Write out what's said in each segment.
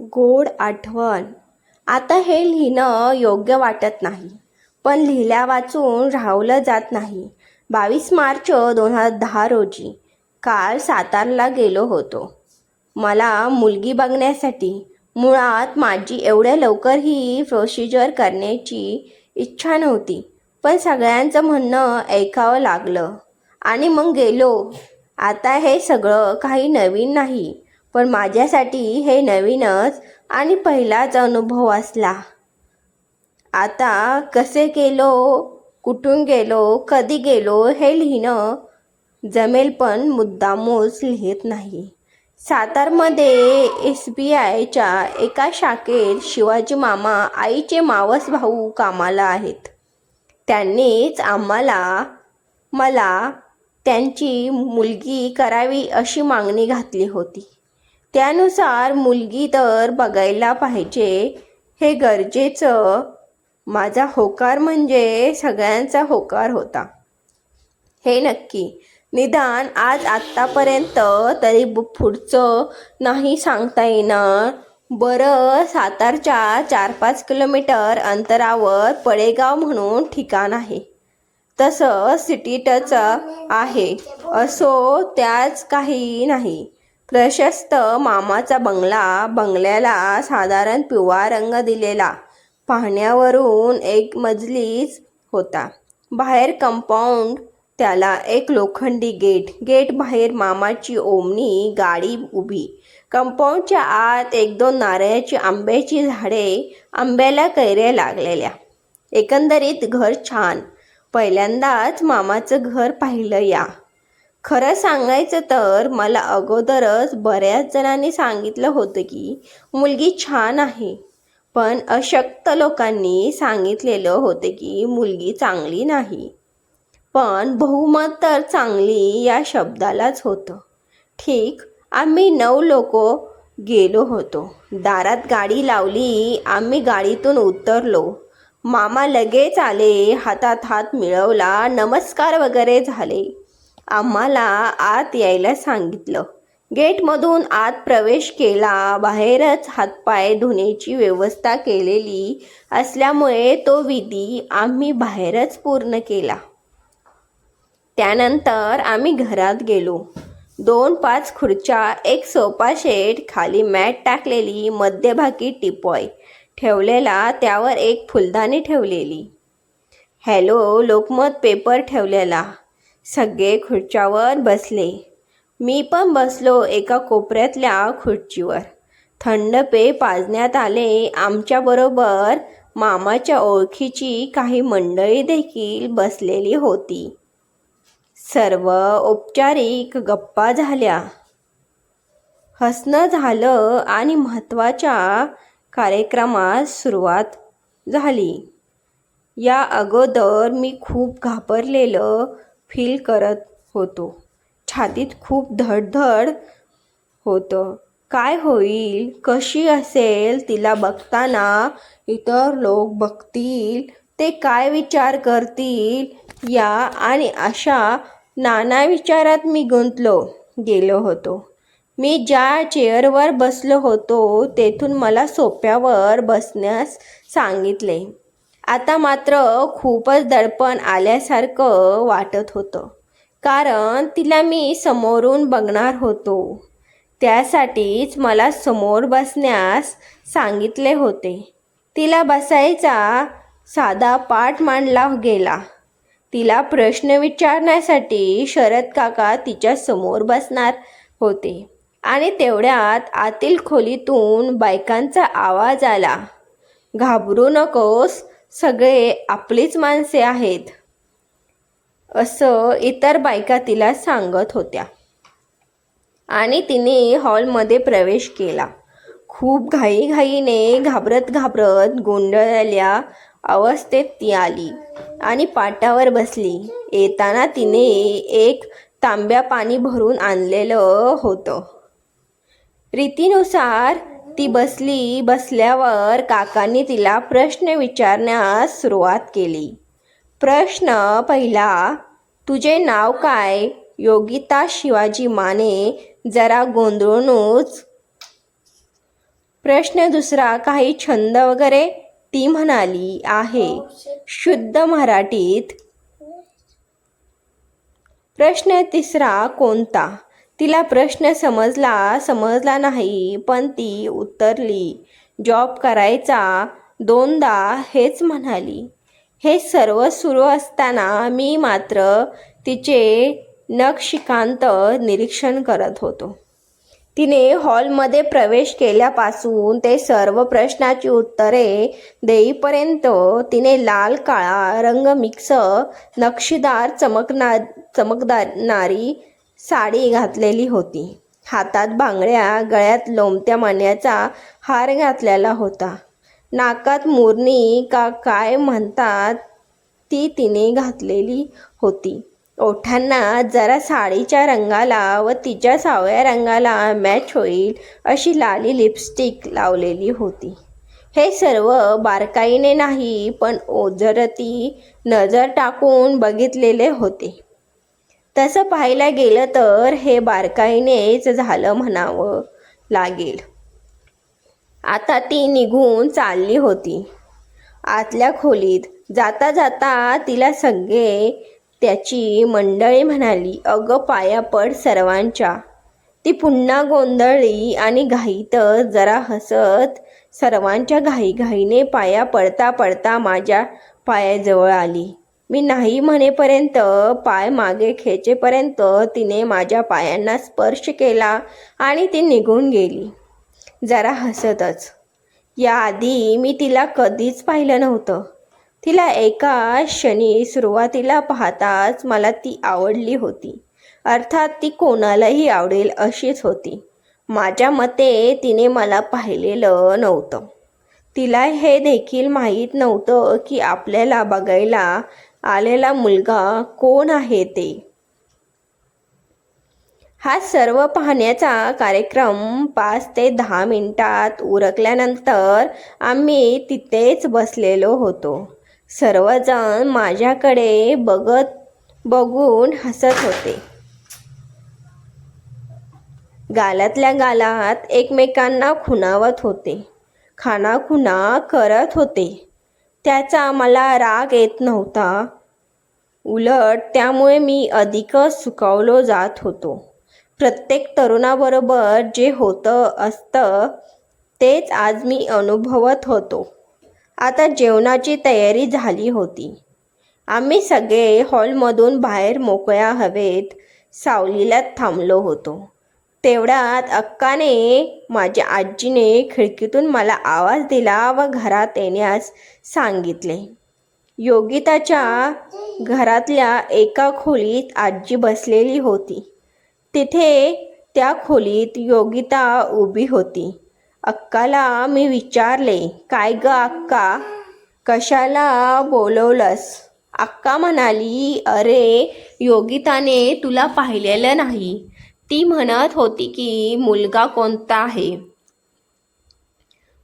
गोड आठवण. आता हे लिहिणं योग्य वाटत नाही पण लिहिल्या वाचून राहवलं जात नाही. बावीस मार्च दोन हजार दहा रोजी काल सातारला गेलो होतो. मला मुलगी बघण्यासाठी मुळात माझी एवढ्या लवकर ही प्रोसिजर करण्याची इच्छा नव्हती पण सगळ्यांचं म्हणणं ऐकावं लागलं. आणि मग गेलो. आता हे सगळं काही नवीन नाही पण माझ्यासाठी हे नवीनच आणि पहिलाच अनुभव असला. आता कसे गेलो कुठून गेलो कधी गेलो हे लिहिणं जमेल पण मुद्दामूच लिहित नाही. सातारमध्ये एस बी आयच्या एका शाखेत शिवाजी मामा आईचे मावस भाऊ कामाला आहेत. त्यांनीच आम्हाला मला त्यांची मुलगी करावी अशी मागणी घातली होती. त्यानुसार मुलगी तर बघायला पाहिजे हे गरजेचं. माझा होकार म्हणजे सगळ्यांचा होकार होता. हे नक्की. निदान आज आत्तापर्यंत तरी बु- पुढचं नाही सांगता येणार. बरं सातारच्या चार पाच किलोमीटर अंतरावर पडेगाव म्हणून ठिकाण आहे. तसं सिटी टच आहे. असो त्याच काही नाही. प्रशस्त मामाचा बंगला बंगल्याला साधारण पिवळा रंग दिलेला. पाहण्यावरून एक मजलीच होता. बाहेर कंपाऊंड त्याला एक लोखंडी गेट. गेट बाहेर मामाची ओमनी गाडी उभी. कंपाऊंडच्या आत एक दोन नारळाची आंब्याची झाडे आंब्याला कैऱ्या लागलेल्या. एकंदरीत घर छान. पहिल्यांदाच मामाचं घर पाहिलं या. खरं सांगायचं तर मला अगोदरच बऱ्याच जणांनी सांगितलं होतं की मुलगी छान आहे. पण अशक्त लोकांनी सांगितलेलं होतं की मुलगी चांगली नाही. पण बहुमत तर चांगली या शब्दालाच होतं. ठीक आम्ही नऊ लोक गेलो होतो. दारात गाडी लावली आम्ही गाडीतून उतरलो. मामा लगेच आले हातात हात मिळवला नमस्कार वगैरे झाले. आम्हाला आत यायला सांगितलं. गेटमधून आत प्रवेश केला. बाहेरच हातपाय धुण्याची व्यवस्था केलेली असल्यामुळे तो विधी आम्ही बाहेरच पूर्ण केला. त्यानंतर आम्ही घरात गेलो. दोन पाच खुर्च्या एक सोफा शेट खाली मॅट टाकलेली मध्यभागी टिपॉय ठेवलेला त्यावर एक फुलदाणी ठेवलेली. हॅलो लोकमत पेपर ठेवलेला. सगळे खुर्च्यावर बसले. मी पण बसलो एका कोपऱ्यातल्या खुर्चीवर. थंड पे पाजण्यात आले आमच्याबरोबर मामाच्या ओळखीची काही मंडळी देखील बसलेली होती. सर्व औपचारिक गप्पा झाल्या. हसणं झालं आणि महत्त्वाच्या कार्यक्रमास सुरुवात झाली. या अगोदर मी खूप घाबरलेलं फील करत होतो. छातीत खूप धडधड होतं. काय होईल? कशी असेल? तिला बघताना इतर लोक बघतील. ते काय विचार करतील? या आणि अशा नाना विचारात मी गुंतलो गेलो होतो. मी ज्या चेअरवर बसलो होतो तेथून मला सोप्यावर बसण्यास सांगितले. आता मात्र खूपच दडपण आल्यासारखं वाटत होतं. कारण तिला मी समोरून बघणार होतो. त्यासाठीच मला समोर बसण्यास सांगितले होते. तिला बसायचा साधा पाठ मांडला गेला. तिला प्रश्न विचारण्यासाठी शरद काका तिच्या समोर बसणार होते आणि तेवढ्यात आतील खोलीतून बायकांचा आवाज आला. घाबरू नकोस सगळे आपलीच माणसे आहेत असं इतर बायका तिला सांगत होत्या. आणि तिने हॉलमध्ये प्रवेश केला. खूप घाईघाईने घाबरत घाबरत गोंधळल्या अवस्थेत ती आली आणि पाटावर बसली. येताना तिने एक तांब्या पाणी भरून आणलेलं होतं. रीतीनुसार ती बसली बसल्यावर काकांनी तिला प्रश्न विचारण्यास सुरुवात केली. प्रश्न पहिला तुझे नाव काय योगिता शिवाजी माने जरा गोंधळूनच प्रश्न दुसरा काही छंद वगैरे ती म्हणाली आहे. शुद्ध मराठीत प्रश्न तिसरा कोणता? तिला प्रश्न समजला समजला नाही पण ती उत्तरली. जॉब करायचा दोनदा हेच म्हणाली. हे सर्व सुरू असताना मी मात्र तिचे नक्षिकांत निरीक्षण करत होतो. तिने हॉलमध्ये प्रवेश केल्यापासून ते सर्व प्रश्नाची उत्तरे देईपर्यंत तिने लाल काळा रंग मिक्स नक्षीदार चमकना चमकदारणारी साडी घातलेली होती. हातात बांगड्या गळ्यात लोंबत्या मान्याचा हार घातलेला होता. नाकात मुरणी का काय म्हणतात ती तिने घातलेली होती. ओठांना जरा साडीच्या रंगाला व तिच्या सावळ्या रंगाला मॅच होईल अशी लाली लिपस्टिक लावलेली होती. हे सर्व बारकाईने नाही पण ओझरती नजर टाकून बघितलेले होते. तसं पाहायला गेलं तर हे बारकाईनेच झालं म्हणावं लागेल. आता ती निघून चालली होती. आतल्या खोलीत जाता जाता तिला सगळे त्याची मंडळी म्हणाली अगं पाया पड सर्वांच्या. ती पुन्हा गोंधळली आणि घाईत जरा हसत सर्वांच्या घाईघाईने पाया पडता पडता माझ्या पायाजवळ आली. मी नाही म्हणेपर्यंत पाय मागे खेचेपर्यंत तिने माझ्या पायांना स्पर्श केला आणि ती निघून गेली. जरा हसतच. याआधी मी तिला कधीच पाहिलं नव्हतं. तिला एका क्षणी सुरुवातीला पाहताच मला ती आवडली होती. अर्थात ती कोणालाही आवडेल अशीच होती. माझ्या मते तिने मला पाहिलेलं नव्हतं. तिला हे देखील माहीत नव्हतं की आपल्याला बघायला आलेला मुलगा कोण आहे ते? हा सर्व पाहण्याचा कार्यक्रम पाच ते दहा मिनिटात उरकल्यानंतर आम्ही तिथेच बसलेलो होतो. सर्वजण माझ्याकडे बघत बघून हसत होते. गालातल्या गालात एकमेकांना खुणावत होते. खाणाखुणा करत होते. त्याचा मला राग येत नव्हता. उलट त्यामुळे मी अधिकच सुकावलो जात होतो. प्रत्येक तरुणाबरोबर जे होतं असतं तेच आज मी अनुभवत होतो. आता जेवणाची तयारी झाली होती. आम्ही सगळे हॉलमधून बाहेर मोकळ्या हवेत सावलीला थांबलो होतो. तेवढ्यात अक्काने माझ्या आजीने खिडकीतून मला आवाज दिला व घरात येण्यास सांगितले. योगिताच्या घरातल्या एका खोलीत आजी बसलेली होती. तिथे त्या खोलीत योगिता उभी होती. अक्काला मी विचारले काय ग अक्का? कशाला बोलवलंस? अक्का म्हणाली अरे योगिताने तुला पाहिलेलं नाही. ती म्हणत होती की मुलगा कोणता आहे?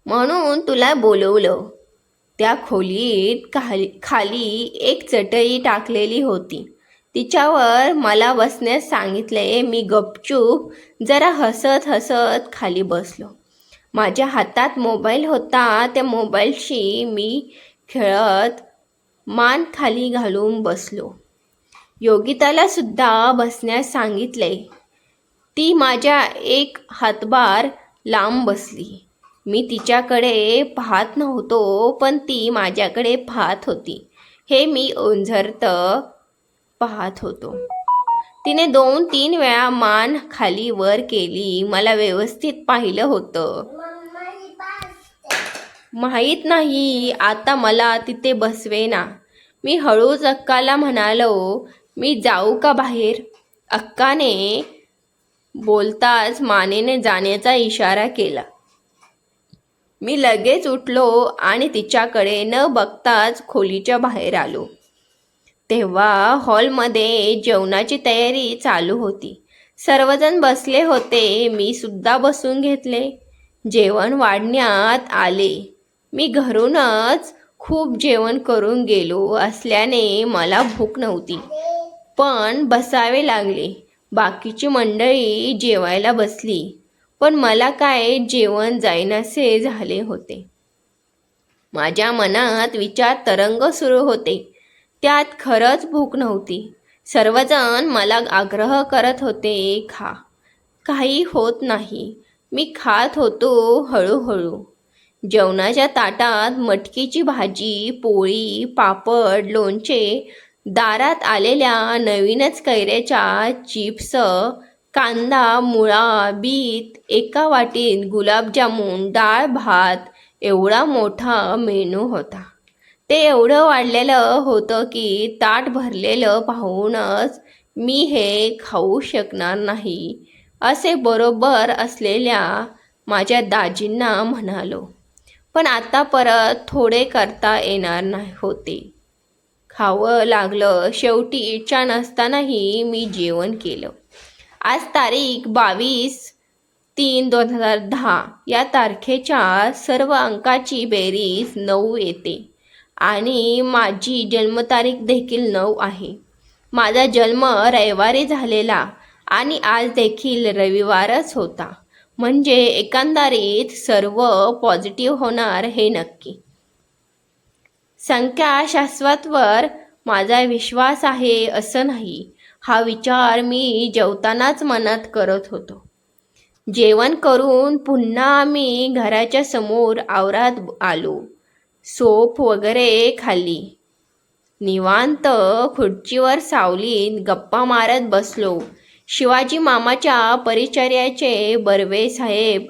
म्हणून तुला बोलवलं. त्या खोलीत खाली खाली एक चटई टाकलेली होती. तिच्यावर मला बसण्यास सांगितले मी गपचूप जरा हसत हसत खाली बसलो. माझ्या हातात मोबाईल होता. त्या मोबाईलशी मी खेळत मान खाली घालून बसलो. योगिताला सुद्धा बसण्यास सांगितले ती माझ्या एक हातभार लांब बसली. मी तिच्याकडे पाहत नव्हतो पण ती माझ्याकडे पाहत होती. हे मी ओंझरत पाहत होतो. तिने दोन तीन वेळा मान खाली वर केली. मला व्यवस्थित पाहिलं होतं. माहीत नाही आता मला तिथे बसवेना. मी हळूच अक्काला म्हणालो मी जाऊ का बाहेर? अक्काने बोलताच मानेने जाण्याचा इशारा केला. मी लगेच उठलो आणि तिच्याकडे न बघताच खोलीच्या बाहेर आलो. तेव्हा हॉलमध्ये जेवणाची तयारी चालू होती. सर्वजण बसले होते मी सुद्धा बसून घेतले. जेवण वाढण्यात आले. मी घरूनच खूप जेवण करून गेलो असल्याने मला भूक नव्हती. पण बसावे लागले. बाकीची मंडळी जेवायला बसली. पण मला काय जेवण जाईनासे झाले होते. माझ्या मनात विचार तरंग सुरू होते. त्यात खरंच भूक नव्हती. सर्वजण मला आग्रह करत होते खा. काही होत नाही. मी खात होतो हळूहळू. जेवणाच्या ताटात मटकीची भाजी पोळी पापड लोणचे दारात आलेल्या नवीनच कैऱ्याच्या चिप्स कांदा मुळा बीट एका वाटीत गुलाबजामून डाळ भात एवढा मोठा मेनू होता. ते एवढं वाढलेलं होतं की ताट भरलेलं पाहूनच मी हे खाऊ शकणार नाही असे बरोबर असलेल्या माझ्या दाजींना म्हणालो. पण आता परत थोडे करता येणार नाही होते. खावं लागलं. शेवटी इच्छा नसतानाही मी जेवण केलं. आज तारीख बावीस तीन दोन हजार दहा. या तारखेच्या सर्व अंकाची बेरीज नऊ येते. आणि माझी जन्मतारीख देखील नऊ आहे. माझा जन्म रविवारी झालेला आणि आज देखील रविवारच होता. म्हणजे एकंदरीत सर्व पॉझिटिव्ह होणार हे नक्की. संख्याशास्त्रावर माझा विश्वास आहे असं नाही. हा विचार मी जेवतानाच मनात करत होतो. जेवण करून पुन्हा आम्ही घराच्या समोर आवरात आलो. सोप वगैरे खाल्ली. निवांत खुर्चीवर सावलीत गप्पा मारत बसलो. शिवाजी मामाच्या परिचर्याचे बर्वे साहेब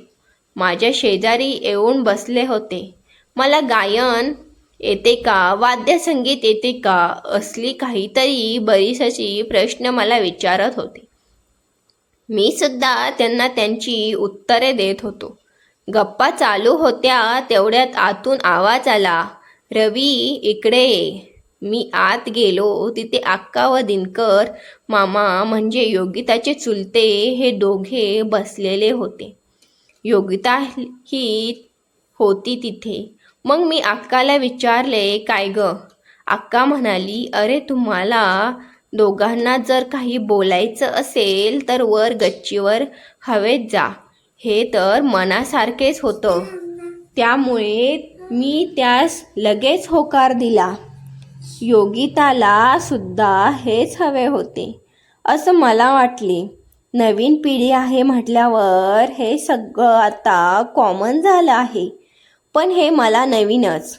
माझ्या शेजारी येऊन बसले होते. मला गायन येते का? वाद्यसंगीत येते का? असली काहीतरी बरीचशी प्रश्न मला विचारत होते. मी सुद्धा त्यांना त्यांची उत्तरे देत होतो. गप्पा चालू होत्या तेवढ्यात आतून आवाज आला रवी इकडे ये. मी आत गेलो तिथे अक्का व दिनकर मामा म्हणजे योगिताचे चुलते हे दोघे बसलेले होते. योगिता ही होती तिथे. मग मी अक्काला विचारले काय ग? अक्का म्हणाली अरे तुम्हाला दोघांना जर काही बोलायचं असेल तर वर गच्चीवर हवेत जा. हे तर मनासारखेच होतं. त्यामुळे मी त्यास लगेच होकार दिला. योगिताला सुद्धा हेच हवे होते. असं मला वाटले. नवीन पिढी आहे म्हटल्यावर हे सगळं आता कॉमन झालं आहे. पण हे मला नवीनच.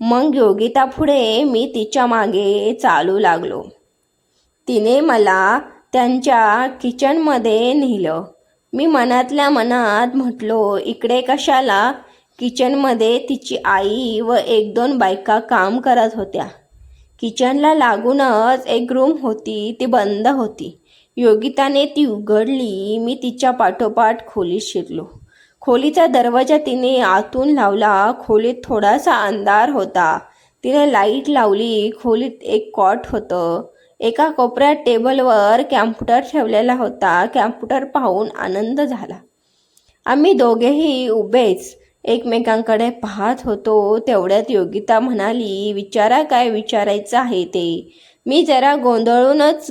मग योगिता पुढे मी तिच्यामागे चालू लागलो. तिने मला त्यांच्या किचनमध्ये नेलं. मी मनातल्या मनात म्हटलो इकडे कशाला? किचनमध्ये तिची आई व एक दोन बायका काम करत होत्या. किचनला लागूनच एक रूम होती ती बंद होती. योगिताने ती उघडली मी तिच्या पाठोपाठ खोलीत शिरलो. खोलीचा दरवाजा तिने आतून लावला. खोलीत थोडासा अंधार होता. तिने लाइट लावली. खोलीत एक कॉट होतं. एका कोपऱ्यात टेबलवर कॅम्प्युटर ठेवलेला होता. कॅम्प्युटर पाहून आनंद झाला. आम्ही दोघेही उभेच. एकमेकांकडे पाहत होतो. तेवढ्यात योगिता म्हणाली विचारा काय विचारायचं आहे ते. मी जरा गोंधळूनच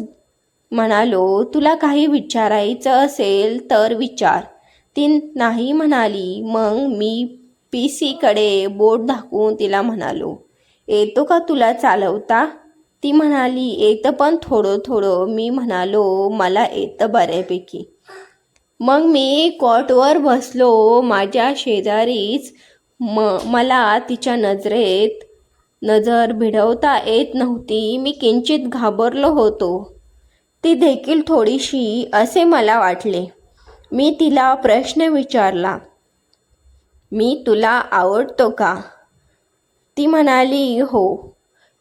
म्हणालो तुला काही विचारायचं असेल तर विचार. ती नाही म्हणाली मग मी पी सीकडे बोट दाखवून तिला म्हणालो येतो का तुला चालवता? ती म्हणाली येतं पण थोडं थोडं. मी म्हणालो मला येतं बऱ्यापैकी. मग मी कॉटवर बसलो माझ्या शेजारीच म मला तिच्या नजरेत नजर भिडवता येत नव्हती मी किंचित घाबरलो होतो. ती देखील थोडीशी असे मला वाटले. मी तिला प्रश्न विचारला मी तुला आवडतो का? ती म्हणाली हो.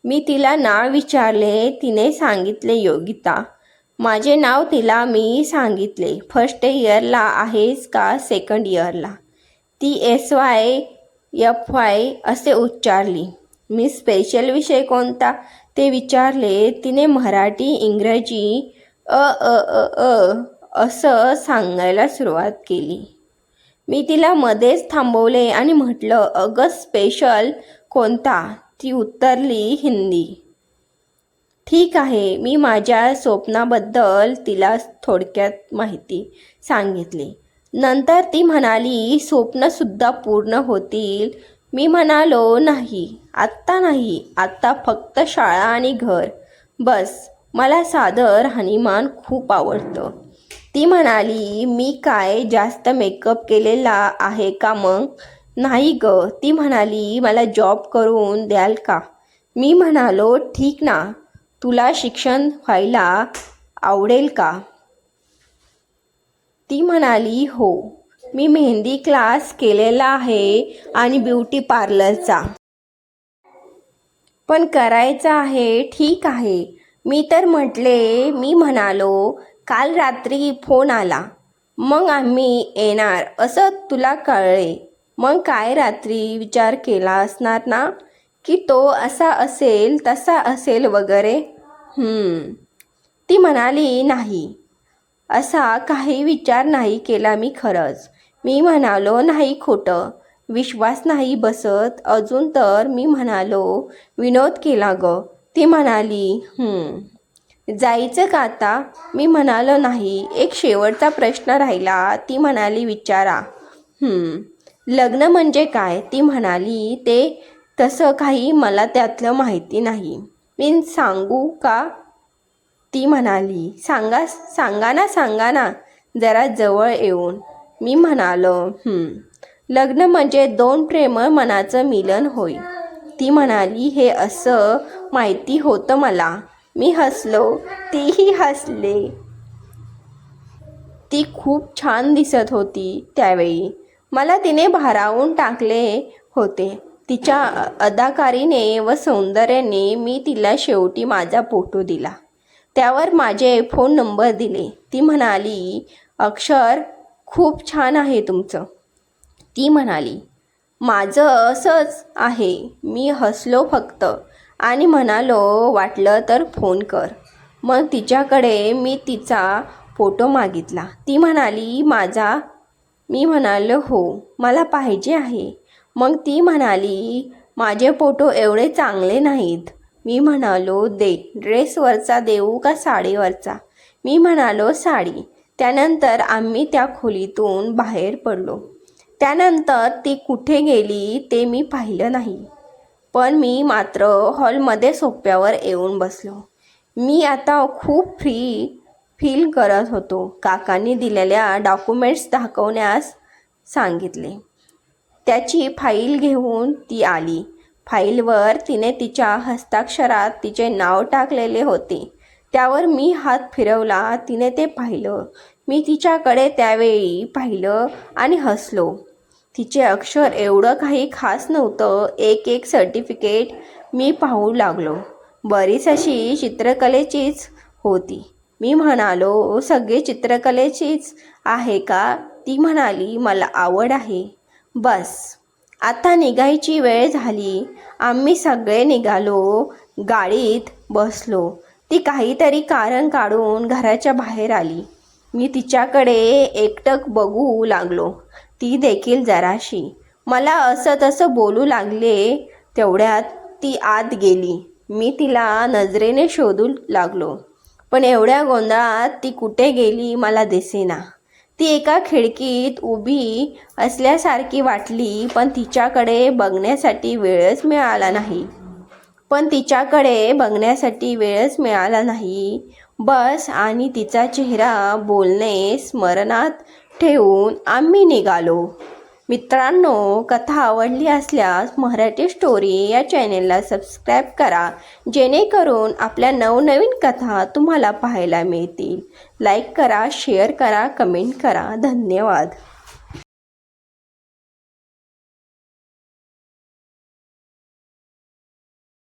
मी तिला नाव विचारले तिने सांगितले योगिता माझे नाव तिला मी सांगितले. फर्स्ट इयरला आहेस का सेकंड इयरला ती एस वाय एफ वाय असे उच्चारली. मी स्पेशल विषय कोणता? ते विचारले. तिने मराठी इंग्रजी अ अ अ अ असं सांगायला सुरुवात केली. मी तिला मध्येच थांबवले आणि म्हटलं अगं स्पेशल कोणता? ती उत्तरली हिंदी. ठीक आहे मी माझ्या स्वप्नाबद्दल तिला थोडक्यात माहिती सांगितली. नंतर ती म्हणाली स्वप्नसुद्धा पूर्ण होतील. मी म्हणालो नाही आत्ता नाही आत्ता फक्त शाळा आणि घर. बस मला सादर हनीमान खूप आवडतं. ती म्हणाली मी काय जास्त मेकअप केलेला आहे का मग? नाही ग. ती म्हणाली मला जॉब करून द्याल का? मी म्हणालो ठीक ना. तुला शिक्षण व्हायला आवडेल का? ती म्हणाली हो. मी मेहंदी क्लास केलेला आहे आणि ब्युटी पार्लरचा पण करायचं आहे ठीक आहे. मी तर म्हटले मी म्हणालो काल रात्री फोन आला. मग आम्ही येणार असं तुला कळले. मग काय रात्री विचार केला असणार ना? की तो असा असेल तसा असेल वगैरे? ती म्हणाली नाही. असा काही विचार नाही केला मी खरंच. मी म्हणालो नाही खोटं. विश्वास नाही बसत. अजून तर मी म्हणालो विनोद केला ग. ती म्हणाली जायचं का आता? मी म्हणालो नाही. एक शेवटचा प्रश्न राहिला. ती म्हणाली विचारा. लग्न म्हणजे काय? ती म्हणाली ते तसं काही मला त्यातलं माहिती नाही. मी सांगू का? ती म्हणाली सांगा सांगा ना सांगा ना. जरा जवळ येऊन. मी म्हणालो लग्न म्हणजे दोन प्रेमळ मनाचं मिलन होय. ती म्हणाली हे असं माहिती होतं मला. मी हसलो तीही हसले. ती खूप छान दिसत होती त्यावेळी. मला तिने भारावून टाकले होते. तिच्या अदाकारीने व सौंदर्याने मी तिला शेवटी माझा फोटो दिला. त्यावर माझे फोन नंबर दिले. ती म्हणाली अक्षर खूप छान आहे तुमचं. ती म्हणाली माझं असंच आहे. मी हसलो फक्त. आणि म्हणालो वाटलं तर फोन कर. मग तिच्याकडे मी तिचा फोटो मागितला. ती म्हणाली माझा. मी म्हणालो हो मला पाहिजे आहे. मग ती म्हणाली माझे फोटो एवढे चांगले नाहीत. मी म्हणालो दे ड्रेसवरचा देऊ का साडीवरचा? मी म्हणालो साडी. त्यानंतर आम्ही त्या खोलीतून बाहेर पडलो. त्यानंतर ती कुठे गेली ते मी पाहिलं नाही. पण मी मात्र हॉलमध्ये सोप्यावर येऊन बसलो. मी आता खूप फ्री फील करत होतो. काकांनी दिलेल्या डॉक्युमेंट्स दाखवण्यास सांगितले. त्याची फाईल घेऊन ती आली. फाईलवर तिने तिच्या हस्ताक्षरात तिचे नाव टाकलेले होते. त्यावर मी हात फिरवला. तिने ते पाहिलं. मी तिच्याकडे त्यावेळी पाहिलं आणि हसलो. तिचे अक्षर एवढं काही खास नव्हतं. एक एक सर्टिफिकेट मी पाहू लागलो. बरीच अशी चित्रकलेचीच होती. मी म्हणालो सगळे चित्रकलेचीच आहे का? ती म्हणाली मला आवड आहे. बस. आता निघायची वेळ झाली. आम्ही सगळे निघालो. गाडीत बसलो. ती काहीतरी कारण काढून घराच्या बाहेर आली. मी तिच्याकडे एकटक बघू लागलो. ती देखील जराशी. मला असं तसं बोलू लागले तेवढ्यात ती आत गेली. मी तिला नजरेने शोधू लागलो. पण एवढ्या गोंधळात ती कुठे गेली मला दिसेना. ती एका खिडकीत उभी असल्यासारखी वाटली पण तिच्याकडे बघण्यासाठी वेळच मिळाला नाही. पण तिच्याकडे बघण्यासाठी वेळच मिळाला नाही. बस आणि तिचा चेहरा बोलणे स्मरणात ठेवून आम्ही निघालो. मित्रांनो कथा आवडली असल्यास मराठी स्टोरी या चॅनेलला सबस्क्राईब करा जेणेकरून आपल्या नवनवीन कथा तुम्हाला पाहायला मिळतील. लाईक करा शेअर करा कमेंट करा. धन्यवाद.